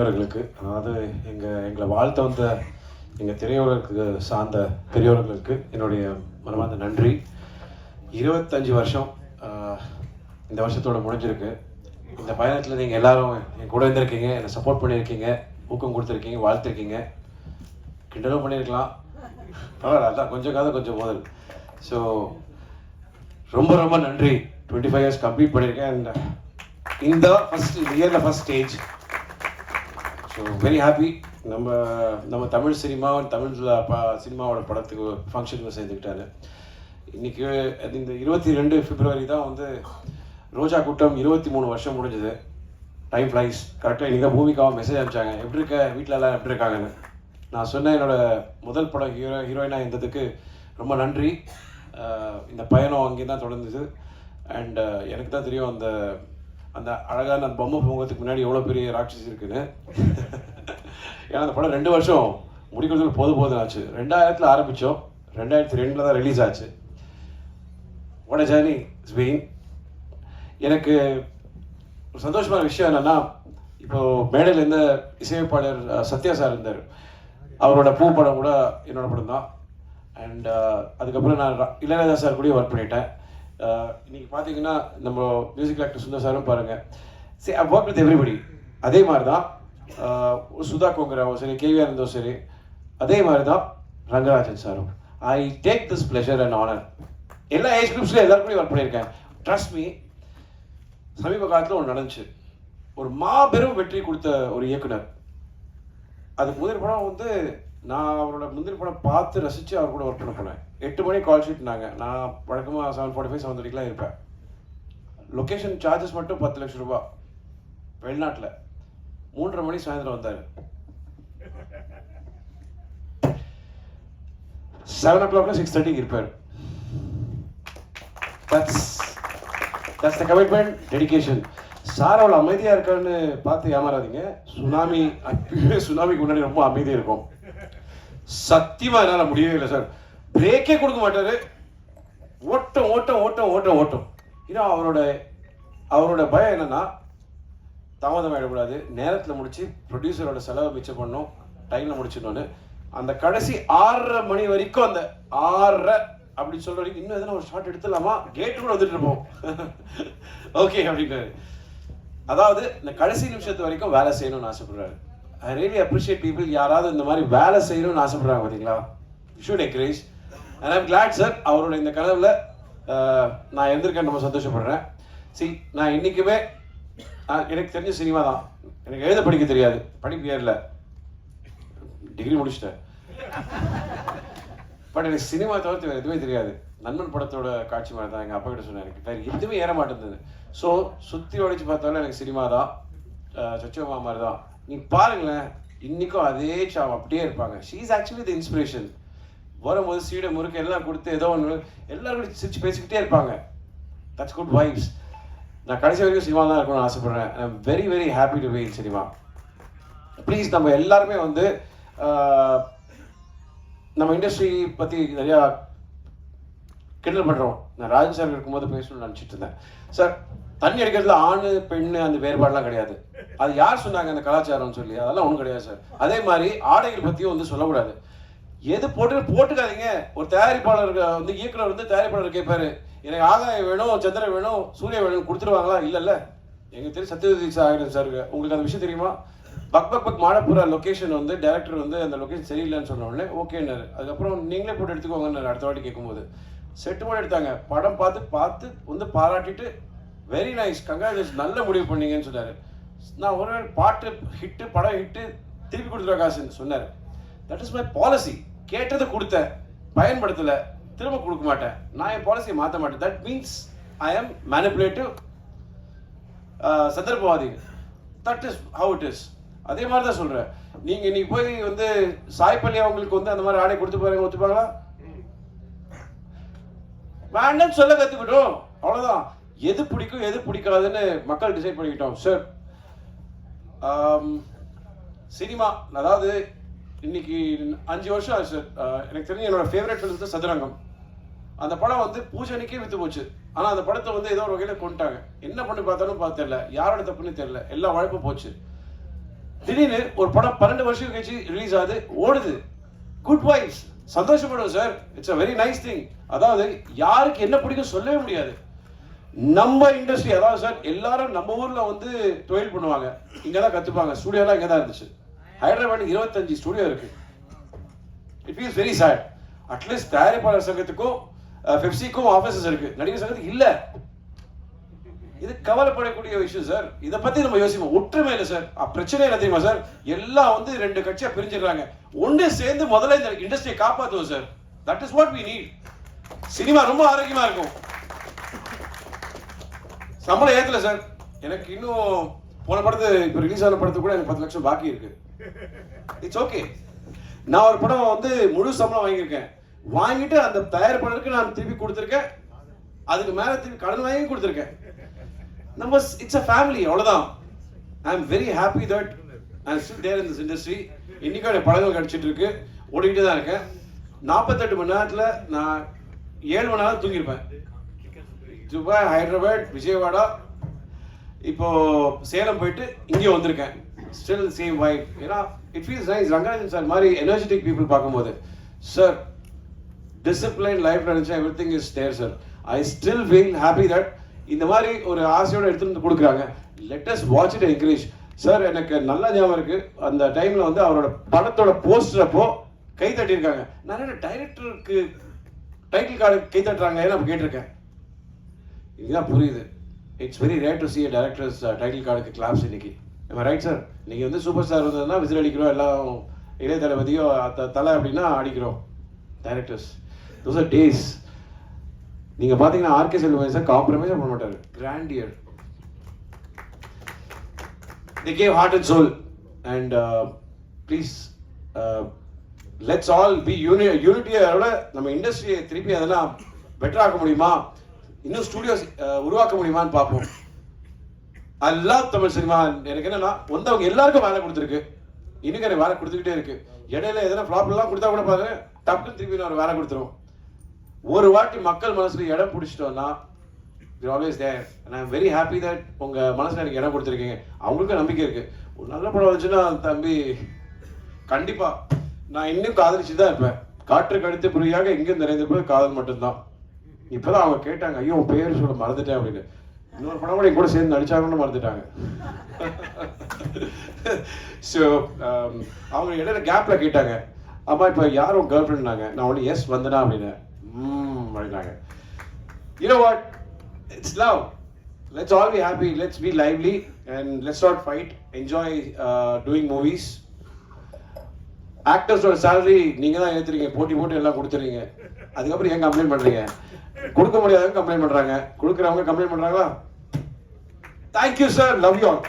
பெரியவர்களுக்கு அதாவது எங்கள் எங்களை வாழ்த்த வந்த எங்கள் திரையுலகுக்கு சார்ந்த பெரியவர்களுக்கு என்னுடைய மனமார்ந்த நன்றி. இருபத்தஞ்சு வருஷம் இந்த வருஷத்தோட முடிஞ்சிருக்கு. இந்த பயணத்தில் நீங்கள் எல்லாரும் என் கூட இருந்திருக்கீங்க என்னை சப்போர்ட் பண்ணியிருக்கீங்க ஊக்கம் கொடுத்துருக்கீங்க வாழ்த்துருக்கீங்க. கிண்டலும் பண்ணியிருக்கலாம். பரவாயில்ல அதான் கொஞ்சம் காலம் கொஞ்சம் முதல். ஸோ ரொம்ப ரொம்ப நன்றி. டுவெண்ட்டி ஃபைவ் இயர்ஸ் கம்ப்ளீட் பண்ணியிருக்கேன். அண்ட் இந்த ஃபஸ்ட் இயரில் first stage so very happy நம்ம நம்ம தமிழ் சினிமா தமிழ் சினிமாவோட படத்துக்கு ஃபங்க்ஷனுக்கு சேர்ந்துக்கிட்டாரு. இன்னைக்கு அது இந்த இருபத்தி ரெண்டு பிப்ரவரி தான் வந்து ரோஜா கூட்டம் இருபத்தி மூணு வருஷம் முடிஞ்சது. டைம் ஃப்ளைஸ் கரெக்டாக இன்றைக்கி தான் பூமிக்காவும் மெசேஜ் அனுப்பிச்சாங்க. எப்படி இருக்க? வீட்டில் எல்லாம் எப்படி இருக்காங்கன்னு. நான் சொன்ன என்னோடய முதல் படம் ஹீரோ ஹீரோயினாக இருந்ததுக்கு ரொம்ப நன்றி. இந்த பயணம் அங்கே தான் தொடர்ந்தது அண்ட் எனக்கு தான் தெரியும் அந்த அந்த அழகான அந்த பொம்மை பொங்கத்துக்கு முன்னாடி எவ்வளோ பெரிய ராட்சஸ் இருக்குன்னு. ஏன்னா அந்த படம் ரெண்டு வருஷம் முடிக்கிறதுக்கு போது போதும் ஆச்சு. ரெண்டாயிரத்தில் ஆரம்பித்தோம் ரெண்டாயிரத்தி ரெண்டில் தான் ரிலீஸ் ஆச்சு. உட ஜேர்னி journey எனக்கு ஒரு சந்தோஷமான விஷயம் என்னென்னா இப்போது மேடையில் இருந்த இசையமைப்பாளர் சத்யா சார் இருந்தார். அவரோட பூ படம் கூட என்னோட படம் தான். அண்ட் அதுக்கப்புறம் நான் இளையராஜா சார் கூட ஒர்க் பண்ணிட்டேன். இன்றைக்கி இன்னைக்கு பார்த்தீங்கன்னா நம்ம மியூசிக் டைரக்டர் சுந்தர் சாரும் பாருங்க. சரி ஐ ஒர்க் வித் எவ்ரிபடி அதே மாதிரி தான் சுதா கோங்கராவும் சரி கேவிஆர் இருந்தோம் சரி அதே மாதிரி தான் ரங்கராஜன் சாரும். I take this pleasure and honour எல்லா ஏஜ் குரூப்ஸ்லையும் எல்லாருக்கும் ஒர்க் பண்ணியிருக்கேன். ட்ரஸ்ட் மீ சமீப காலத்தில் ஒன்று நடந்துச்சு. ஒரு மாபெரும் வெற்றி கொடுத்த ஒரு இயக்குனர். அது முதல் படம் வந்து நான் அவரோட முந்திரி படம் பார்த்து ரசித்து அவர் கூட ஒர்க் பண்ண போனேன். எட்டு மணி கால் ஷீட்னாங்க நான் வழக்கமாக செவன் ஃபார்ட்டி ஃபைவ் செவன் தேர்ட்டிக்கெலாம் இருப்பேன். லொக்கேஷன் சார்ஜஸ் மட்டும் பத்து லட்சம் ரூபாய் வெளிநாட்டில். மூன்றரை மணி சாயந்தரம் வந்தார். செவன் ஓ கிளாக்ல சிக்ஸ் தேர்ட்டிக்கு இருப்பார். That's that's the commitment dedication sir அவ்வளோ அமைதியாக இருக்கான்னு பார்த்து ஏமாறாதீங்க. சுனாமி சுனாமிக்கு முன்னாடி ரொம்ப அமைதியாக இருக்கும். சத்தியமா என்னால் முடியவே இல்லை சார் பிரேக்கே கொடுக்க மாட்டார். ஓட்டம் ஓட்டம் ஓட்டம் ஓட்டம் ஓட்டம். ஏன்னா அவரோட அவரோட பயம் என்னென்னா தாமதம் ஆகிடக்கூடாது நேரத்தில் முடித்து ப்ரொடியூசரோட செலவை மிச்சம் பண்ணும் டைமில் முடிச்சிடணும்னு. அந்த கடைசி ஆறரை மணி வரைக்கும் அந்த ஆறரை அப்படி சொல்ற வரைக்கும் இன்னும் எதனா ஒரு ஷார்ட் எடுத்துடலாமா? கேட்டு கூட வந்துட்டு இருப்போம். ஓகே அப்படின்னு அதாவது இந்த கடைசி நிமிஷத்து வரைக்கும் வேலை செய்யணும்னு ஆசைப்படுறாரு. ஐ ரியலி அப்ரிஷியேட் பீப்புள் யாராவது இந்த மாதிரி வேலை செய்யணும்னு ஆசைப்படுறாங்க பார்த்தீங்களா should encourage and I'm glad sir அவரோட இந்த கனவுல நான் எழுந்திருக்கேன் ரொம்ப சந்தோஷப்படுறேன். சி நான் இன்னைக்குமே நான் எனக்கு தெரிஞ்ச சினிமா தான். எனக்கு எழுத படிக்க தெரியாது. படிப்பு ஏறல டிகிரி முடிச்சிட்டேன். பட் எனக்கு சினிமா தவிர்த்து வேறு எதுவுமே தெரியாது. நண்பன் படத்தோட காட்சி மாதிரி தான். எங்கள் அப்பா கிட்ட சொன்னேன் எனக்கு. வேறு எதுவுமே ஏற மாட்டேங்குது ஸோ சுற்றி ஒழிச்சு பார்த்தாலும் எனக்கு சினிமா தான். சச்சோமா மாதிரி தான். நீ பாருங்களேன் இன்னைக்கும் அதே சாம் அப்படியே இருப்பாங்க. She is actually the inspiration வரும்போது சீடை முறுக்கு எல்லாம் கொடுத்து ஏதோ ஒன்று எல்லாரும் சிரிச்சு பேசிக்கிட்டே இருப்பாங்க. தட்ஸ் குட் வைப்ஸ் நான் கடைசி வரைக்கும் சினிமா தான் இருக்கணும்னு ஆசைப்படுறேன். I very very happy to be in cinema please நம்ம எல்லாருமே வந்து ஆஹ், நம்ம இண்டஸ்ட்ரி பற்றி நிறையா கிண்டல் பண்ணுறோம் நான் ராஜன் சார் இருக்கும்போது பேசணும்னு நினச்சிட்டு இருந்தேன். சார் தண்ணி அடிக்கிறதுல ஆண் பெண் அந்த வேறுபாடுலாம் கிடையாது. அது யார் சொன்னாங்க அந்த கலாச்சாரம்னு சொல்லி? அதெல்லாம் ஒன்றும் கிடையாது சார் அதே மாதிரி ஆடைகள் பற்றியும் வந்து சொல்லக்கூடாது. எது போட்டு போட்டுக்காதீங்க. ஒரு தயாரிப்பாளர் வந்து இயக்குனர் வந்து தயாரிப்பாளர் கேட்பாரு. எனக்கு ஆகாயம் வேணும் சந்திரன் வேணும் சூரிய வேணும் கொடுத்துருவாங்களா? இல்லைல்ல. எங்களுக்கு தெரியும் சத்யவதி சாகரன் சார். உங்களுக்கு அந்த விஷயம் தெரியுமா? பக் பக் பக் மாடப்புற லொகேஷன் வந்து டேரக்டர் வந்து அந்த லொக்கேஷன் சரியில்லைன்னு சொன்ன உடனே ஓகேன்னாரு. அதுக்கப்புறம் நீங்களே போட்டு எடுத்துக்கோங்கன்னு அடுத்த வாட்டி கேட்கும்போது. செட்டு போட்டு எடுத்தாங்க. படம் பார்த்து பார்த்து வந்து பாராட்டிட்டு வெரி நைஸ் கங்க்ராச்சுலேஷன் நல்ல முடிவு பண்ணீங்கன்னு சொன்னார். நான் ஒரு பாட்டு ஹிட்டு படம் ஹிட்டு திருப்பி கொடுத்துருவா காசுன்னு சொன்னார். தட் இஸ் மை பாலிசி கேட்டதை கொடுத்தேன். பயன்படுத்தலை திரும்ப கொடுக்க மாட்டேன். நான் என் பாலிசியை மாற்ற மாட்டேன். That means I am manipulative சந்தர்ப்பவாதி. That is how it is அதே மாதிரி தான் சொல்கிறேன் நீங்கள் இன்னைக்கு போய் வந்து சாய்பள்ளி அவங்களுக்கு வந்து அந்த மாதிரி ஆடை கொடுத்து பாருங்க ஒத்துப்பாங்களா? வேண்டாம்னு சொல்ல கற்றுக்கிட்டோம் அவ்வளோதான் எது பிடிக்கும் எது பிடிக்காதுன்னு மக்கள் டிசைட் பண்ணிக்கிட்டோம் சார் சினிமா அதாவது இன்னைக்கு அஞ்சு வருஷம் ஆச்சு. சார் எனக்கு தெரிஞ்ச என்னோட ஃபேவரட் ஃபிலிம் தான் சதுரங்கம். அந்த படம் வந்து பூஜனைக்கே வித்து போச்சு. ஆனால் அந்த படத்தை வந்து ஏதோ ஒரு வகையில் கொண்டுட்டாங்க என்ன பண்ணி பார்த்தாலும் பார்த்து தெரியல. யாரோட தப்புன்னு தெரியல. எல்லா வழக்கும் போச்சு. திடீர்னு ஒரு படம் பன்னெண்டு வருஷம் கழிச்சு ரிலீஸ் ஆகுது. ஓடுது. Good vibes சந்தோஷப்படுவோம் sir it's a very nice thing அதாவது யாருக்கு என்ன பிடிக்கும் சொல்லவே முடியாது. நம்ம இண்டஸ்ட்ரி அதாவது சார் எல்லாரும் நம்ம ஊரில் வந்து தொழில் பண்ணுவாங்க. இங்கே தான் கற்றுப்பாங்க ஸ்டூடியோலாம் இங்கே தான் இருந்துச்சு. ஹைதராபாத் இருபத்தஞ்சு ஸ்டுடியோ இருக்கு. It feels very sad at least தயாரிப்பாளர் சங்கத்துக்கும் பெப்சிக்கும் ஆஃபீஸஸ் இருக்கு. நடிகர் சங்கத்துக்கு இல்ல. இது கவலைப்படக்கூடிய விஷயம் சார் இதை பத்தி நம்ம யோசிப்போம். ஒற்றுமை இல்லை சார் பிரச்சனை இல்லை தெரியுமா சார் எல்லாம் வந்து ரெண்டு கட்சியா பிரிஞ்சிடுறாங்க. ஒன்று சேர்ந்து முதல்ல இந்த இண்டஸ்ட்ரியை காப்பாற்றுவோம் sir that is what we need cinema ரொம்ப ஆரோக்கியமா இருக்கும். சம்பளம் ஏத்தல சார் எனக்கு இன்னும் போன படத்து இப்போ ரிலீஸ் ஆன படத்துக்கு கூட எனக்கு பத்து லட்சம் பாக்கி இருக்கு. இட்ஸ் ஓகே நான் ஒரு படம் வந்து முழு சம்பளம் வாங்கியிருக்கேன். வாங்கிட்டு அந்த தயாரிப்பாளருக்கு நான் திருப்பி கொடுத்துருக்கேன். அதுக்கு மேல திருப்பி கடன் வாங்கி கொடுத்துருக்கேன். நம்ம இட்ஸ் அ ஃபேமிலி அவ்வளவுதான். I am very happy that I still there in this industry இன்னைக்கும் எனக்கு படங்கள் கிடைச்சிட்டு இருக்கு. ஓடிக்கிட்டு தான் இருக்கேன். நாற்பத்தெட்டு மணி நேரத்தில் நான் ஏழு மணி நேரம் தூங்கியிருப்பேன். துபாய் ஹைதராபாத் விஜயவாடா. இப்போ சேலம் போயிட்டு இங்கே வந்திருக்கேன். ஸ்டில் சேம் வைப் ஏன்னா it feels nice Rangarajan sir மாதிரி எனர்ஜெட்டிக் பீப்புள் பார்க்கும்போது. சார் டிசிப்ளின் லைஃப் நினச்சா every thing is there sir I still feel happy that இந்த மாதிரி ஒரு ஆசையோட எடுத்துட்டு வந்து கொடுக்குறாங்க. Latest watch it encourage sir எனக்கு நல்ல ஞாபகம் இருக்கு. அந்த டைம்ல வந்து அவரோட படத்தோட போஸ்டர் அப்போ கை தட்டியிருக்காங்க. நிறைய டைரக்டருக்கு டைட்டில் கார்டு கை தட்டுறாங்க நான் கேட்டிருக்கேன். இதுதான் புரியுது. It's very rare to see directors title கார்டுக்கு கிளாப்ஸ் இன்னைக்கு. ரைட் சார் இன்னைக்கு வந்து சூப்பர் ஸ்டார் வந்ததுன்னா விசில் அடிக்கிறோம் எல்லாம் இளைய தளபதியோ த- தலை அப்படின்னா அடிக்கிறோம். டைரக்டர்ஸ் தோஸ் ஆர் டேஸ் நீங்க பார்த்தீங்கன்னா ஆர்கே செல்வம் சார் காம்ப்ரமைஸே பண்ண மாட்டார். Grand year the gave heart and soul and please let's all be uni யூனிட்டியோட நம்ம இண்டஸ்ட்ரியை திருப்பி அதெல்லாம் பெட்டர் ஆக்க முடியுமா? இன்னும் ஸ்டுடியோஸ் uh, உருவாக்க முடியுமான்னு பார்ப்போம். அல்லா தமிழ் சினிமா எனக்கு என்னன்னா வந்தவங்க எல்லாருக்கும் வேலை கொடுத்துருக்கு. இன்னைக்கு எனக்கு வேலை கொடுத்துக்கிட்டே இருக்கு. இடையில எதனா ஃப்ளாப் எல்லாம் கொடுத்தா கூட பாருங்க டக்குன்னு திருப்பி நான் வேலை கொடுத்துரும். ஒரு வாட்டி மக்கள் மனசுல இடம் பிடிச்சிட்டோம்னா you always there and I'm very happy that உங்க மனசுல எனக்கு இடம் கொடுத்துருக்கீங்க. அவங்களுக்கும் நம்பிக்கை இருக்கு. ஒரு நல்ல படம் வந்துச்சுன்னா தம்பி கண்டிப்பா நான் இன்னும் காதலிச்சு தான் இருப்பேன். காற்றுக்கு கழுத்து புரியாக எங்கே நிறைந்த போய் காதல் மட்டும்தான். இப்பதான் அவங்க கேட்டாங்க ஐயோ பேர் சொல்ல மறந்துட்டேன் அப்படின்னு. இன்னொரு படம் கூட கூட சேர்ந்து நடிச்சாங்கன்னு மறந்துட்டாங்க. ஸோ um, அவங்க இடையில கேப்ல கேட்டாங்க. அம்மா இப்போ யாரும் கேர்ள் ஃப்ரெண்ட்னாங்க நான் ஒன்று எஸ் வந்தனா அப்படின்னு ம் அப்படின்னாங்க. You know what it's It's love. Let's all be happy. Let's be lively and let's not fight. Enjoy uh, ஆக்டர்ஸோட சேலரி நீங்க தான் ஏற்றுறீங்க போட்டி போட்டு எல்லாம் கொடுத்துறீங்க. அதுக்கப்புறம் ஏன் கம்ப்ளைண்ட் பண்றீங்க? கொடுக்க முடியாதவங்க கம்ப்ளைண்ட் பண்றாங்க. கொடுக்குறவங்க கம்ப்ளைண்ட் பண்றாங்களா? Thank you sir love you all